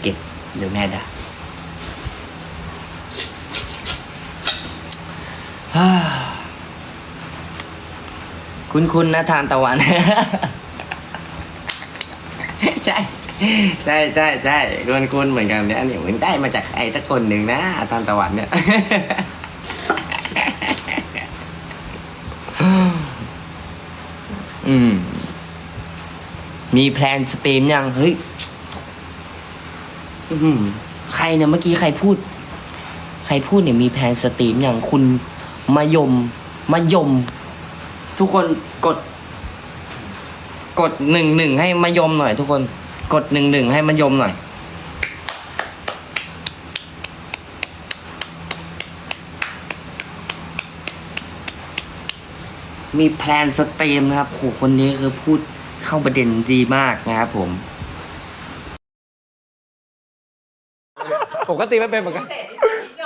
เก็บเดี๋ยวแม่ด่าคุณคุณนะทานตะวัน ใช่ใช่ใช่ใช่คุณคุณเหมือนกันเนี่ยเนี่ยเหมือนได้มาจากใครสักคนหนึ่งนะทานตะวันเนี่ยอืม มีแพลนสตรีมยัง เฮ้ย อืมใครเนี่ยเมื่อกี้ใครพูด ใครพูดเนี่ยมีแพนสตรีมอย่างคุณมายมมายม ทุกคนกด กดหนึ่งหนึ่งให้มายมหน่อย ทุกคนกดหนึ่งหนึ่งให้มายมหน่อย มีแพลนสตรีมนะครับโหคนนี้คือพูดเข้าประเด็นดีมากนะครับผม ปกติไม่เป็นเหมือนกัน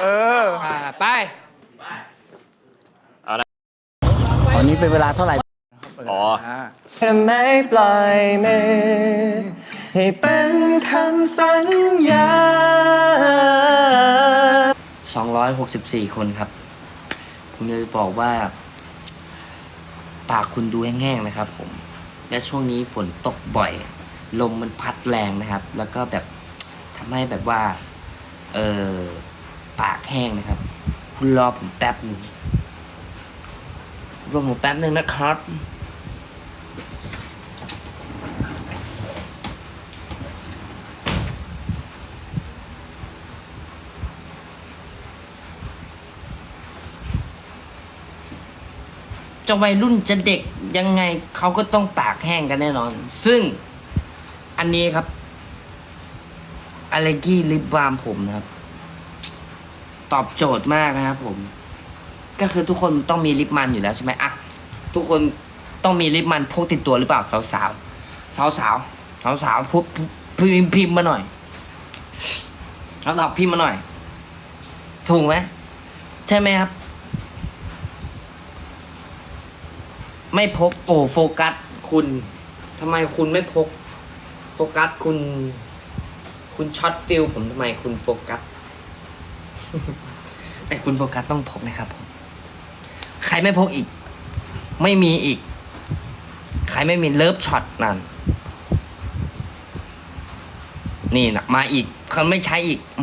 เออ อ่า ไป ตอนนี้เป็นเวลาเท่าไหร่ อ๋อแค่ไม่ปล่อยมือ ให้เป็นคำสัญญา 264 คนครับคุณจะบอกว่า ปากคุณดูแห้งๆนะครับผม และช่วงนี้ฝนตกบ่อย ลมมันพัดแรงนะครับ แล้วก็แบบทำให้แบบว่า เออปากแห้งนะครับ คุณรอผมแป๊บหนึ่งรอผมแป๊บหนึ่งนะครับจะวัยรุ่นจะเด็กยังไงเขาก็ต้องปากแห้งกันแน่นอน ซึ่งอันนี้ครับ อะไรกี้ลิปบาล์มผมนะครับ ตอบโจทย์มากนะครับผม ก็คือทุกคนต้องมีลิปมันอยู่แล้วใช่ไหมอะทุกคนต้องมีลิปมันพกติดตัวหรือเปล่าสาวสาวสาวสาวสาวสาวพพิมพ์พิมพ์มาหน่อยสาวสาวพิมพ์มาหน่อย ถูกไหมใช่ไหมครับ ไม่พกโอ้โฟกัสคุณทำไมคุณไม่พก โฟกัสคุณ คุณช็อตฟิลผมทำไมคุณโฟกัส แต่คุณโฟกัสต้องพกนะครับผมใครไม่พกอีก ไม่มีอีก ใครไม่มีเลิฟช็อตนั่นนี่นะมาอีกเขาไม่ใช้อีกอ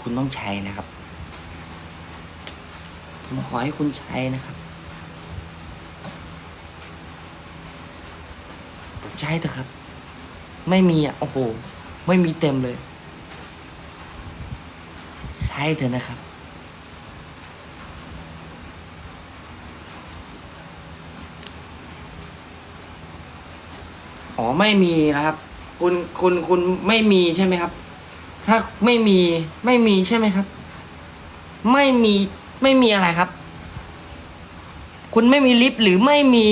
คุณต้องใช้นะครับผมขอให้คุณใช้นะครับใช่เถอะครับ ไม่มีอะโอ้โห ไม่มีเต็มเลย ใช่เถอะนะครับ อ๋อไม่มีนะครับ คุณคุณคุณไม่มีใช่ไหมครับ ถ้าไม่มีไม่มีใช่ไหมครับ ไม่มีไม่มีอะไรครับ คุณไม่มีลิฟต์หรือไม่มี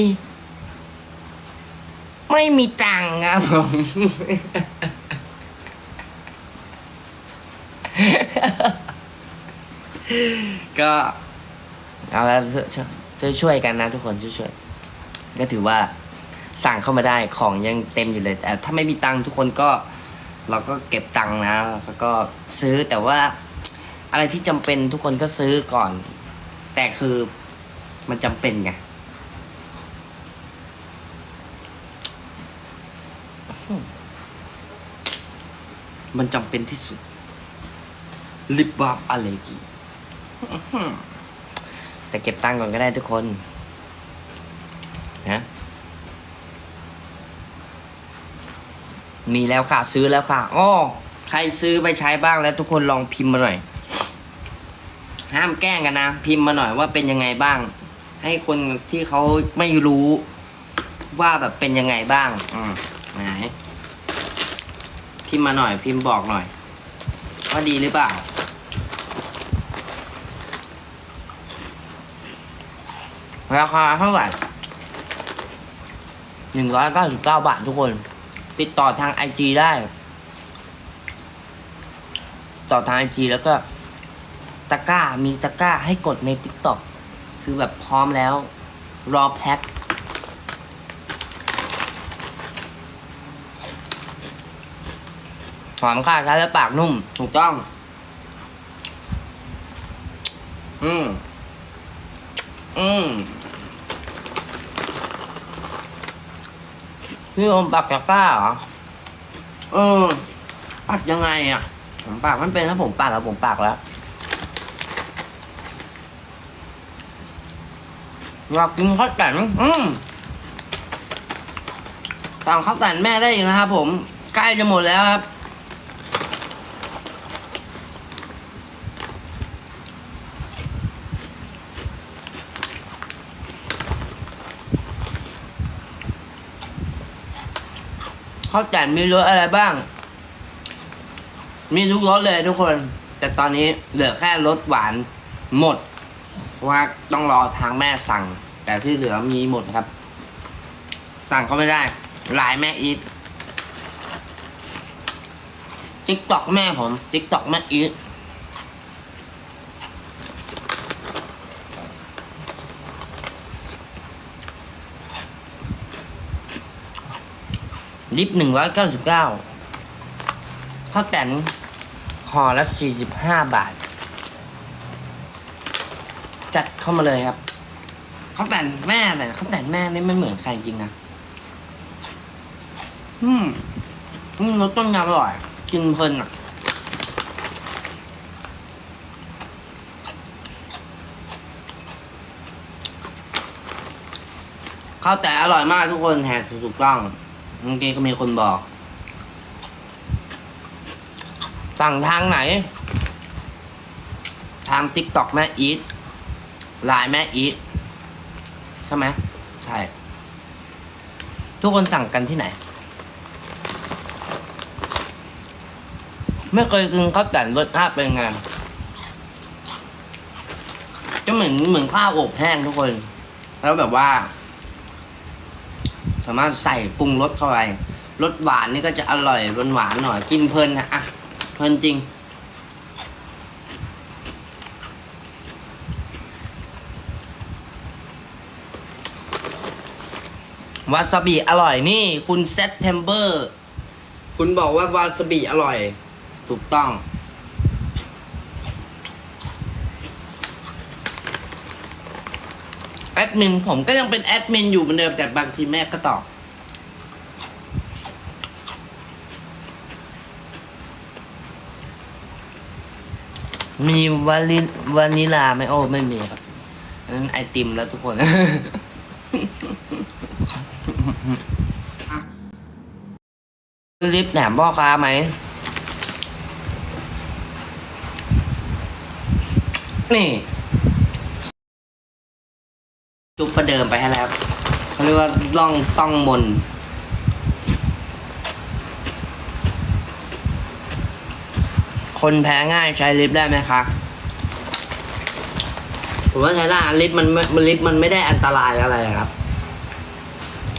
ไม่มีตังค์ครับผม ก็เอาละช่วยช่วยช่วยกันนะทุกคนช่วยช่วยก็ถือว่าสั่งเข้ามาได้ของยังเต็มอยู่เลยแต่ถ้าไม่มีตังค์ทุกคนก็เราก็เก็บตังค์นะแล้วก็ซื้อแต่ว่าอะไรที่จำเป็นทุกคนก็ซื้อก่อน แต่คือมันจำเป็นไงมันจำเป็นที่สุดลิปบาล์อะไรกี่ แต่เก็บตังค์ก่อนก็ได้ทุกคน นะมีแล้วค่ะ ซื้อแล้วค่ะอ้อใครซื้อไปใช้บ้างแล้วทุกคนลองพิมพ์มาหน่อย ห้ามแกล้งกันนะ พิมพ์มาหน่อยว่าเป็นยังไงบ้าง ให้คนที่เขาไม่รู้ว่าแบบเป็นยังไงบ้าง อืมไหนพิมพ์มาหน่อย พิมพ์บอกหน่อย ว่าดีหรือเปล่า ราคาเท่าไหร่หนึ่งร้อยเก้าสิบเก้าบาททุกคน ติดต่อทางไอจีได้ ต่อทางไอจีแล้วก็ตะกร้ามีตะกร้าให้กดใน t ิ k t o k คือแบบพร้อมแล้ว รอแพ็คพอมค่ะใช้แล้วปากนุ่ม ถูกต้อง อืม อืม นี่ผมปากจากก้าเหรอเออปากยังไงอะ ผมปากมันเป็นถ้าผมปากแล้วผมปากแล้วอยากกินข้าวแตนอืมสั่งข้าวแตนแม่ได้อีกนะครับผม ใกล้จะหมดแล้วครับ ข้าวแต่นมีรสอะไรบ้าง มีทุกรสเลยทุกคน แต่ตอนนี้เหลือแค่รสหวานหมดว่าต้องรอทางแม่สั่ง แต่ที่เหลือมีหมดครับ สั่งก็ไม่ได้ไลน์แม่อีทติ๊กตอกแม่ผมติ๊กตอกแม่อีท ลิปหนึ่งร้อยเก้าสิบเก้าข้าวแต่นห่อละสี่สิบห้าบาท จัดเข้ามาเลยครับข้าวแต่นแม่เนี่ยข้าวแต่นแม่นี่ไม่เหมือนใครจริงนะอืมอืมรสต้มยำอร่อย กินเพลินอะข้าวแต่อร่อยมากทุกคนแทนถูกต้อง เมื่อกี้ก็มีคนบอก สั่งทางไหน ทางติ๊กต็อกแม่อีทไลน์แม่อีทใช่ไหมใช่ ทุกคนสั่งกันที่ไหน ไม่เคยกินข้าวแต่นรสชาติเป็นไงก็เหมือนเหมือนข้าวอบแห้งทุกคน แล้วแบบว่า สามารถใส่ปรุงรสเข้าไปรสหวานนี่ก็จะอร่อยหวานหวานหน่อยกินเพลินนะอะเพลินจริง วาซาบิอร่อยนี่ คุณเซตเทมเบอร์ คุณบอกว่าวาซาบิอร่อย ถูกต้อง แอดมินผมก็ยังเป็นแอดมินอยู่เหมือนเดิมแต่บางทีแม่ก็ตอบมีวาลิวานิลาไหมโอ้ไม่มีครับนั้นไอติมแล้วทุกคนลิฟแหนมพ่อค้าไหม นี่ จุ๊บประเดิมไปให้แล้วเขาเรียกว่าล่องต้องมน คนแพ้ง่ายใช้ลิฟต์ได้ไหมคะผมว่าใช้ได้ลิฟต์มันลิฟต์มันไม่ได้อันตรายอะไรครับ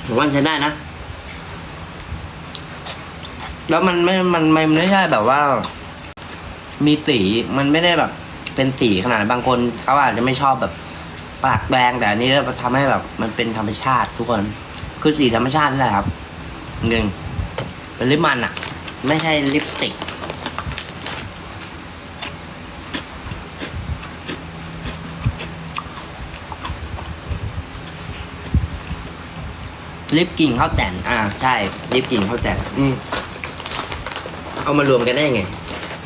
ผมว่าใช้ได้นะ แล้วมันไม่ มันมันไม่ใช่แบบว่า มีสีมันไม่ได้แบบ เป็นสีขนาดบางคนเขาอาจจะไม่ชอบแบบ ปากแดงแต่อันนี้เราทำให้แบบ มันเป็นธรรมชาติทุกคน คือสีธรรมชาตินี่แหละครับหนึ่งเป็นลิปมันอะไม่ใช่ลิปสติกลิปกลิ่นข้าวแต่นอ่า ใช่ ลิปกลิ่นข้าวแต่นอืมเอามารวมกันได้ไง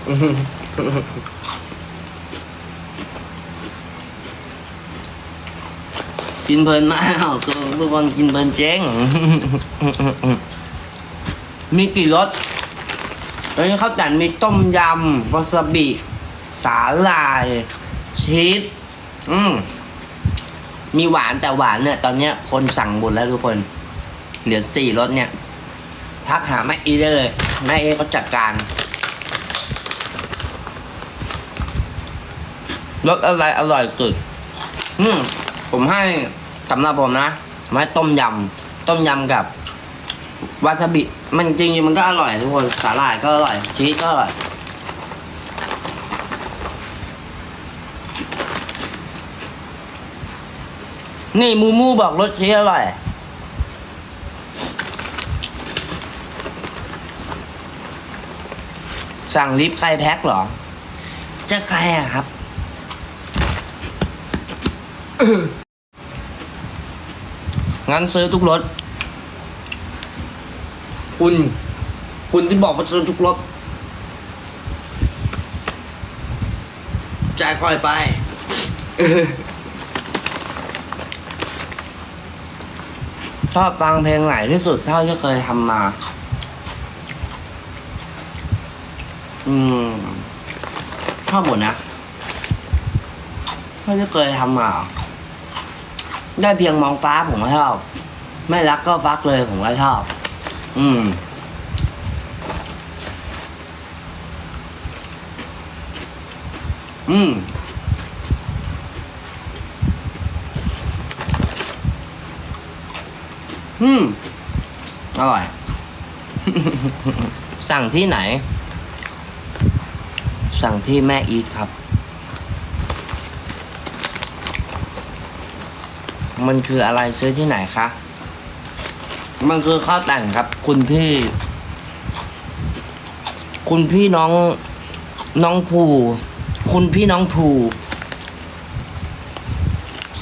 อืม กินเพลินมากคือทุกคนกินเพลินเจ๊ง มีกี่รสเอ้ยข้าวแต่นมีต้มยำวาซาบิ สาหร่าย ชีสอืมมีหวานแต่หวานเนี่ย ตอนเนี้ยคนสั่งหมดแล้วทุกคน เหลือสี่รสเนี่ย ทักหาแม่อีได้เลย แม่เอเขาจัดการรสอะไรอร่อยสุด อืม ผมให้ สำหรับผมนะผมให้ต้มยำต้มยำกับวาซาบิ มันจริงๆมันก็อร่อยทุกคนสาหร่ายก็อร่อย ชีสก็อร่อยนี่มูมูบอกรสชีสอร่อย สั่งลิฟต์ใครแพ็คเหรอ จะใครอะครับ งั้นซื้อทุกรถ คุณ คุณที่บอกว่าซื้อทุกรถจ่ายค่อยไปชอบฟังเพลงไหนที่สุดเท่าที่เคยทำมา อืม ชอบหมดนะเท่าที่เคยทำมา ได้เพียงมองฟ้าผมก็ชอบ ไม่รักก็ฟักเลยผมก็ชอบ อืม อืม อืม อร่อย สั่งที่ไหน สั่งที่แม่อีทครับ มันคืออะไรซื้อที่ไหนคะ มันคือข้าวแต่งครับ คุณพี่ คุณพี่น้องน้องภูคุณพี่น้องภู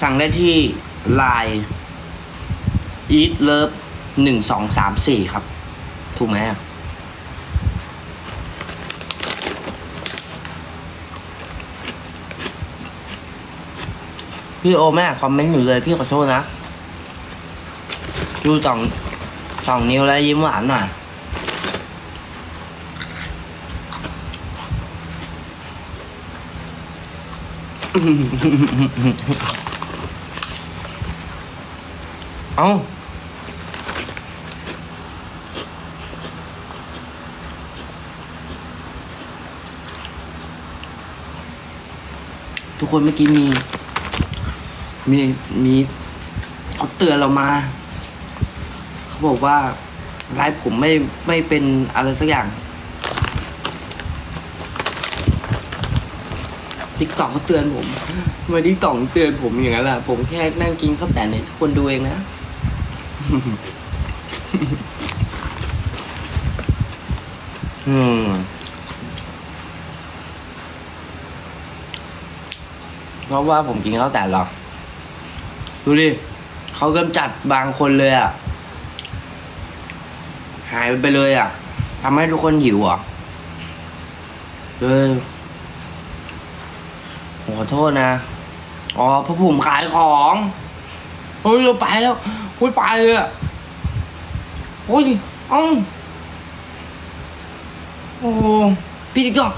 สั่งได้ที่ไลน์ eat love หนึ่งสองสามสี่ครับ ถูกไหมอะ พี่โอแม่คอมเมนต์อยู่เลยพี่ขอโทษนะดูสองสองนิ้วแล้วยิ้มหวานหน่อยเอ้าทุกคนเมื่อกี้มี มีมีเขาเตือนเรามา เขาบอกว่าไลฟ์ผมไม่ไม่เป็นอะไรสักอย่างติ๊กตอกเขาเตือนผมทำไมติ๊กตอกเตือนผมอย่างนั้นล่ะ ผมแค่นั่งกินข้าวแต่ในทุกคนดูเองนะ อืมเพราะว่าผมกินข้าวแต่หรอก ดูดิเขากำจัดบางคนเลยอะ หายไปเลยอะทำให้ทุกคนหิวอะเลยผมขอโทษนะ อ๋อเพราะผมขายของเฮ้ยเราไปแล้วเฮ้ยไปเลยอะโอ้ยอ้าโอ้โหพี่ติ๊กตอก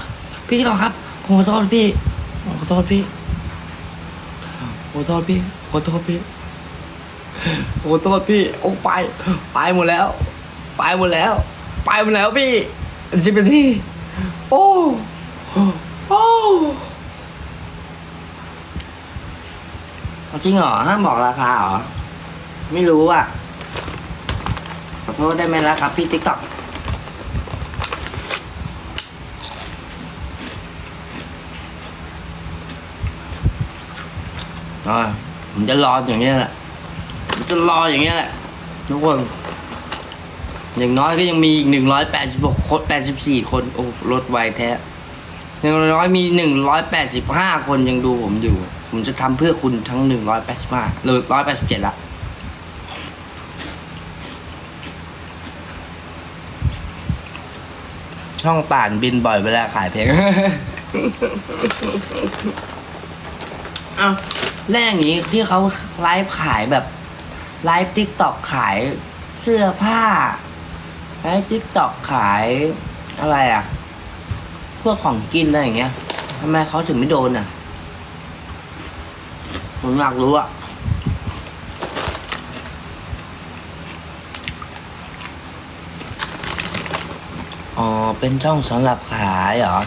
พี่ติ๊กตอกครับ ผมขอโทษพี่ผมขอโทษพี่ขอโทษพี่ ขอโทษพี่ขอโทษพี่ โอ้ไป ไปหมดแล้ว ไปหมดแล้ว ไปหมดแล้วพี่สิบนาทีโอ้โอ้จริงเหรอห้ามบอกราคาเหรอ ไม่รู้อะ ขอโทษได้ไหมล่ะครับพี่ติ๊กต็อกอ่า ผมจะรออย่างเงี้ยแหละผมจะรออย่างเงี้ยแหละทุกคน อย่างน้อยก็ยังมีอีกหนึ่งร้อยแปดสิบหกคนแปดสิบสี่คนโอ้ลดไวแท้อย่างน้อยมีหนึ่งร้อยแปดสิบห้าคนยังดูผมอยู่ ผมจะทำเพื่อคุณทั้งหนึ่งร้อยแปดสิบห้าหรือร้อยแปดสิบเจ็ดละช่องป่านบินบ่อยเวลาขายเพลงอ้าว แรกอย่างนี้ที่เขาไลฟ์ขายแบบไลฟ์ติ๊กต็อกขายเสื้อผ้าไลฟ์ติ๊กต็อกขายอะไรอะ พวกของกินอะไรอย่างเงี้ยทำไมเขาถึงไม่โดนอะ ผมอยากรู้อะอ๋อ เป็นช่องสำหรับขายเหรอ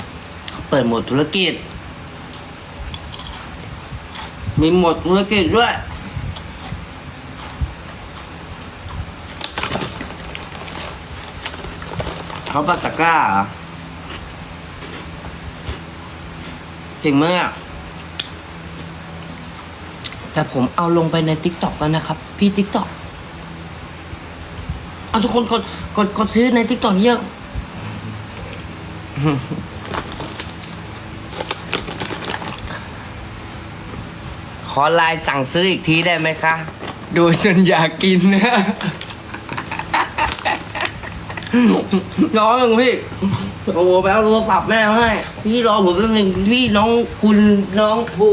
เขาเปิดหมดธุรกิจ มีหมดธุรกิจด้วย เขาปักตะกร้าเหรอจริงไหมอะแต่ผมเอาลงไปในทิกตอกแล้วนะครับ พี่ทิกตอกเอาทุกคนกดกดกดซื้อในทิกตอกเยอะ ขอไลน์สั่งซื้ออีกทีได้ไหมคะ ดูจนอยากกินนะน้องหนึ่งพี่ โอ้โหไปเอาโทรศัพท์แม่ให้ พี่รอผมแป๊บนึงพี่น้องคุณน้องภู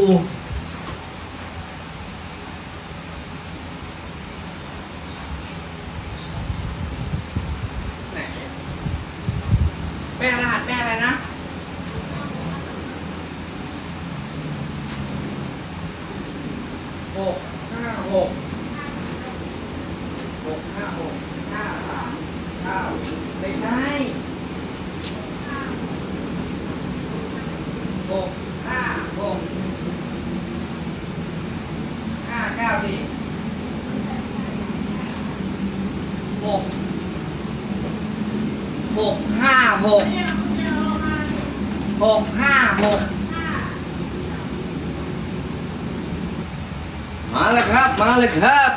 แม่รหัสแม่อะไรนะ หกห้าหกหกห้าหกห้าสามเก้าไม่ใช่หกห้าหกห้าเก้าสี่หก หกห้าหกหกห้าหกมาเลยครับ มาเลยครับ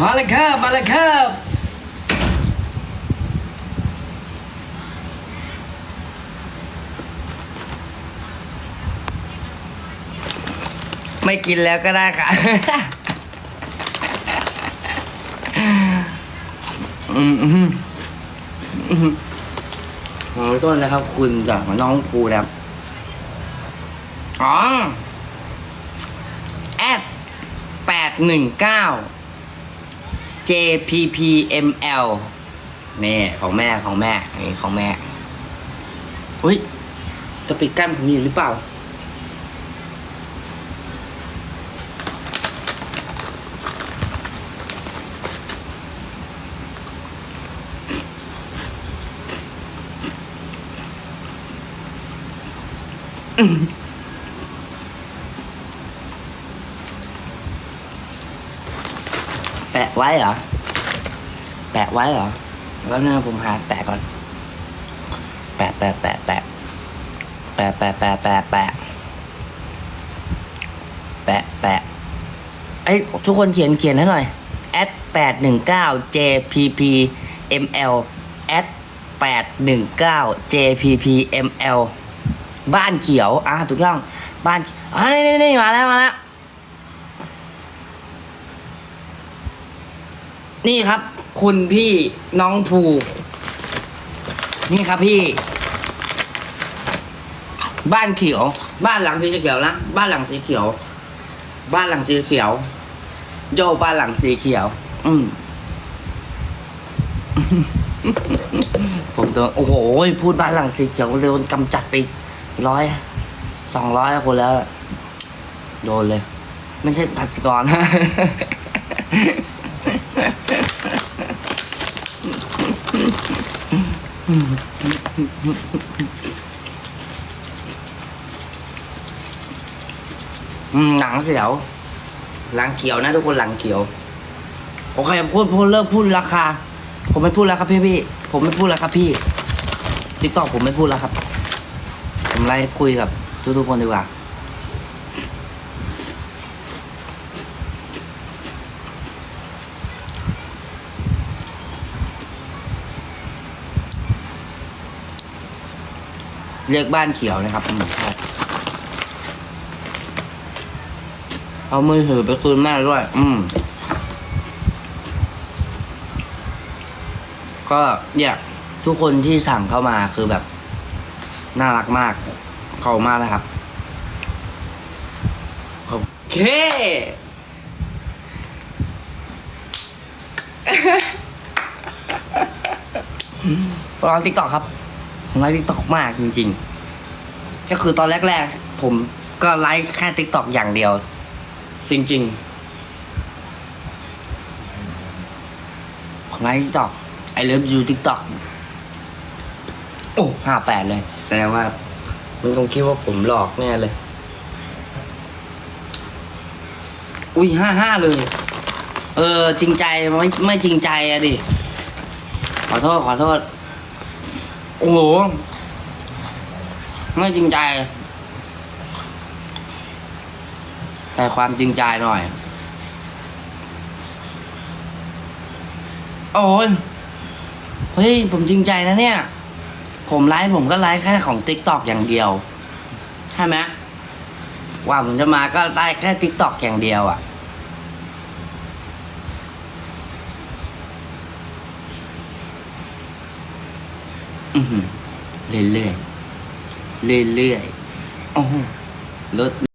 มาเลยครับ มาเลยครับไม่กินแล้วก็ได้ค่ะ อืมอืมอืม ขอโทษนะครับ คุณจากน้องครูนะครับ อ๋อ at แปดหนึ่งเก้า JPPML นี่ของแม่ของแม่นี่ของแม่ อุ้ยจะปิดกั้นผมอยู่หรือเปล่าะไว้เหรอ แปะไว้เหรอ แล้วเนี่ยผมหาแปะก่อน แปะแปะแปะแปะแปะแปะแปะแปะแปะแปะแปะไอ้ยทุกคนเขียนเขียนให้หน่อย at แปดหนึ่งเก้า jppml at แปดหนึ่งเก้า jppml บ้านเขียว อะถูกต้องบ้านอะนี่นี่นี่มาแล้ว มาแล้ว นี่ครับ คุณพี่น้องภู นี่ครับพี่ บ้านเขียว บ้านหลังสีเขียวนะบ้านหลังสีเขียว บ้านหลังสีเขียว โยบ้านหลังสีเขียว อืมผมโดนโอ้โหพูดบ้านหลังสีเขียวโดนกำจัดไปร้อยสองร้อยคนแล้ว โดนเลย ไม่ใช่ทัชกร อืม หนังเสียว หลังเขียวนะทุกคนหลังเขียว โอเคพูดพูดเลิกพูดราคา ผมไม่พูดแล้วครับพี่พี่ ผมไม่พูดแล้วครับพี่ติ๊กตอกผมไม่พูดแล้วครับ ผมไล่คุยกับทุกทุกๆคนดีกว่า เรียกบ้านเขียวนะครับผมชอบเอามือถือไปคืนแม่ด้วย อืม ก็เนี่ยทุกคนที่สั่งเข้ามาคือแบบ น่ารักมากขอบมากนะครับขอบเคผมลองติ๊กต็อกครับ ผมไลฟ์ติ๊กต็อกมากจริงๆ ก็คือตอนแรกๆ ผมก็ไลฟ์แค่ติ๊กต็อกอย่างเดียว จริงๆ ผมไลฟ์ติ๊กต็อกไอเลิฟยูติ๊กต็อกโอ้ห้าแปดเลย แสดงว่ามันคงคิดว่าผมหลอกแน่เลย อุ้ยห้าห้าเลย เออ จริงใจไม่ไม่จริงใจอะดิ ขอโทษ ขอโทษ โอ้โห ไม่จริงใจ แต่ความจริงใจหน่อย โอ้ยเฮ้ย ผมจริงใจนะเนี่ย ผมไลฟ์ผมก็ไลฟ์แค่ของ t ิ k t o k อย่างเดียว ใช่ไหมว่าผมจะมาก็ไลฟ์แค่ t ิ k t o k อย่างเดียวอะ่ะ เรื่อยเรื่อยเรื่อยเรื่อยโอ้โหลด